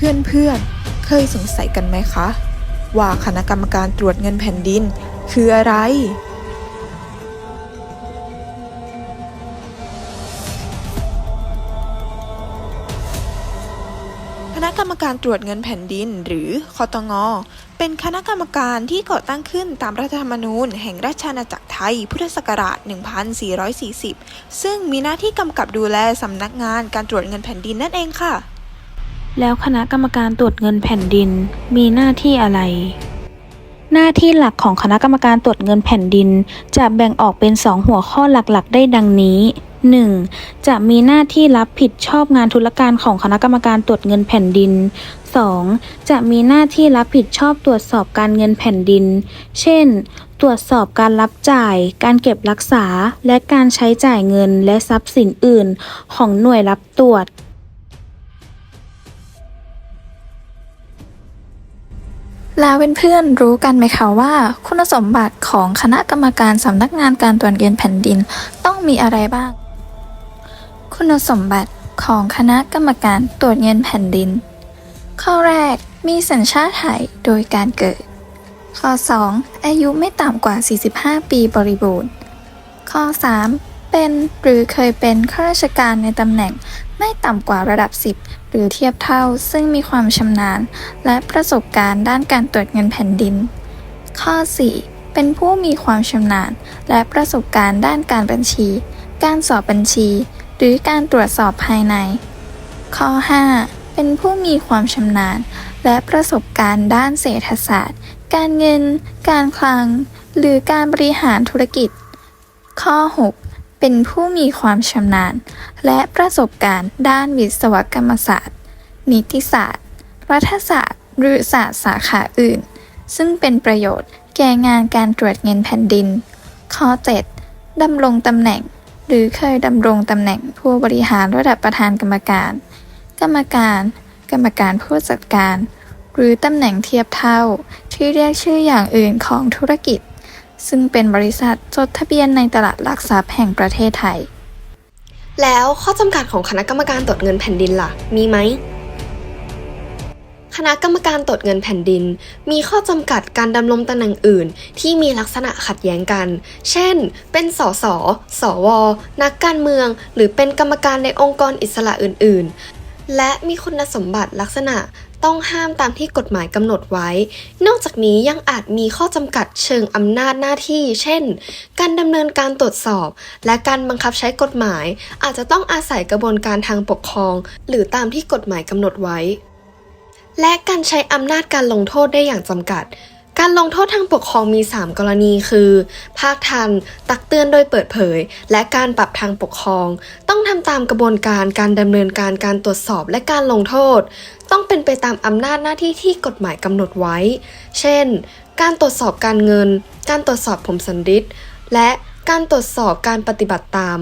เพื่อนๆ เคยสงสัยกันไหมคะ ว่าคณะกรรมการตรวจเงินแผ่นดินคืออะไร คณะกรรมการตรวจเงินแผ่นดิน หรือคอตงอเป็นคณะกรรมการที่ก่อตั้งขึ้นตามรัฐธรรมนูญแห่งราชอาณาจักรไทย พุทธศักราช 1440 ซึ่งมีหน้าที่กำกับดูแลสำนักงานการตรวจเงินแผ่นดินนั่นเองค่ะ แล้วคณะกรรมการตรวจเงินแผ่นดินมีหน้าที่อะไร หน้าที่หลักของคณะกรรมการตรวจเงินแผ่นดิน จะแบ่งออกเป็น 2 หัวข้อหลักๆ ได้ดังนี้ 1. จะมีหน้าที่รับผิดชอบงานธุรการของคณะกรรมการตรวจเงินแผ่นดิน 2. จะมีหน้าที่รับผิดชอบตรวจสอบการเงินแผ่นดิน เช่น ตรวจสอบการรับจ่าย การเก็บรักษา และการใช้จ่ายเงินและทรัพย์สินอื่น ของหน่วยรับตรวจ แล้วเพื่อนๆรู้กันไหมคะว่า คุณสมบัติของคณะกรรมการสำนักงานการตรวจเงินแผ่นดินต้องมีอะไรบ้าง คุณสมบัติของคณะกรรมการตรวจเงินแผ่นดิน ข้อแรกมีสัญชาติไทยโดยการเกิด ข้อ 2 อายุไม่ต่ำกว่า 45 ปีบริบูรณ์ ข้อ 3 เป็นหรือเคยเป็นข้าราชการในตำแหน่งไม่ต่ำกว่าระดับ 10 หรือเทียบเท่า ซึ่งมีความชำนาญ และประสบการณ์ด้านการตรวจเงินแผ่นดิน ข้อ 4 เป็นผู้มีความชำนาญ และประสบการณ์ด้านการบัญชี การสอบบัญชี หรือการตรวจสอบภายใน ข้อ 5 เป็นผู้มีความชำนาญ และประสบการณ์ด้านเศรษฐศาสตร์ การเงิน การคลัง หรือการบริหารธุรกิจ ข้อ 6 เป็นผู้มีความชำนาญ และประสบการณ์ด้านวิศวกรรมศาสตร์ นิติศาสตร์ รัฐศาสตร์ หรือศาสตร์สาขาอื่น ซึ่งเป็นประโยชน์แก่งานการตรวจเงินแผ่นดิน ข้อ 7ดำรงตำแหน่ง หรือเคยดำรงตำแหน่งผู้บริหารระดับประธานกรรมการ กรรมการ กรรมการผู้จัดการ หรือตำแหน่งเทียบเท่าที่เรียกชื่ออย่างอื่นของธุรกิจ ซึ่งเป็นบริษัทจดทะเบียนในตลาดหลักทรัพย์แห่งประเทศไทย แล้วข้อจำกัดของคณะกรรมการตรวจเงินแผ่นดินล่ะ มีไหมคณะกรรมการตรวจเงินแผ่นดิน มีข้อจำกัดการดำรงตำแหน่งอื่น ที่มีลักษณะขัดแย้งกัน เช่น เป็นสส สว นักการเมือง หรือเป็นกรรมการในองค์กรอิสระอื่น ๆ และมีคุณสมบัติลักษณะต้องห้ามตามที่กฎหมายกำหนดไว้ นอกจากนี้ยังอาจมีข้อจำกัดเชิงอำนาจหน้าที่ เช่น การดำเนินการตรวจสอบ และการบังคับใช้กฎหมาย อาจจะต้องอาศัยกระบวนการทางปกครอง หรือตามที่กฎหมายกำหนดไว้ และการใช้อำนาจการลงโทษได้อย่างจำกัด การลงโทษทางปกครองมี 3 กรณีคือ ภาคทัน ตักเตือนโดยเปิดเผย และการปรับทางปกครอง ต้องทำตามกระบวนการการดำเนินการการตรวจสอบและการลงโทษ ต้องเป็นไปตามอำนาจหน้าที่ที่กฎหมายกำหนดไว้ เช่น การตรวจสอบการเงิน การตรวจสอบผมสันดิษและการตรวจสอบการปฏิบัติตาม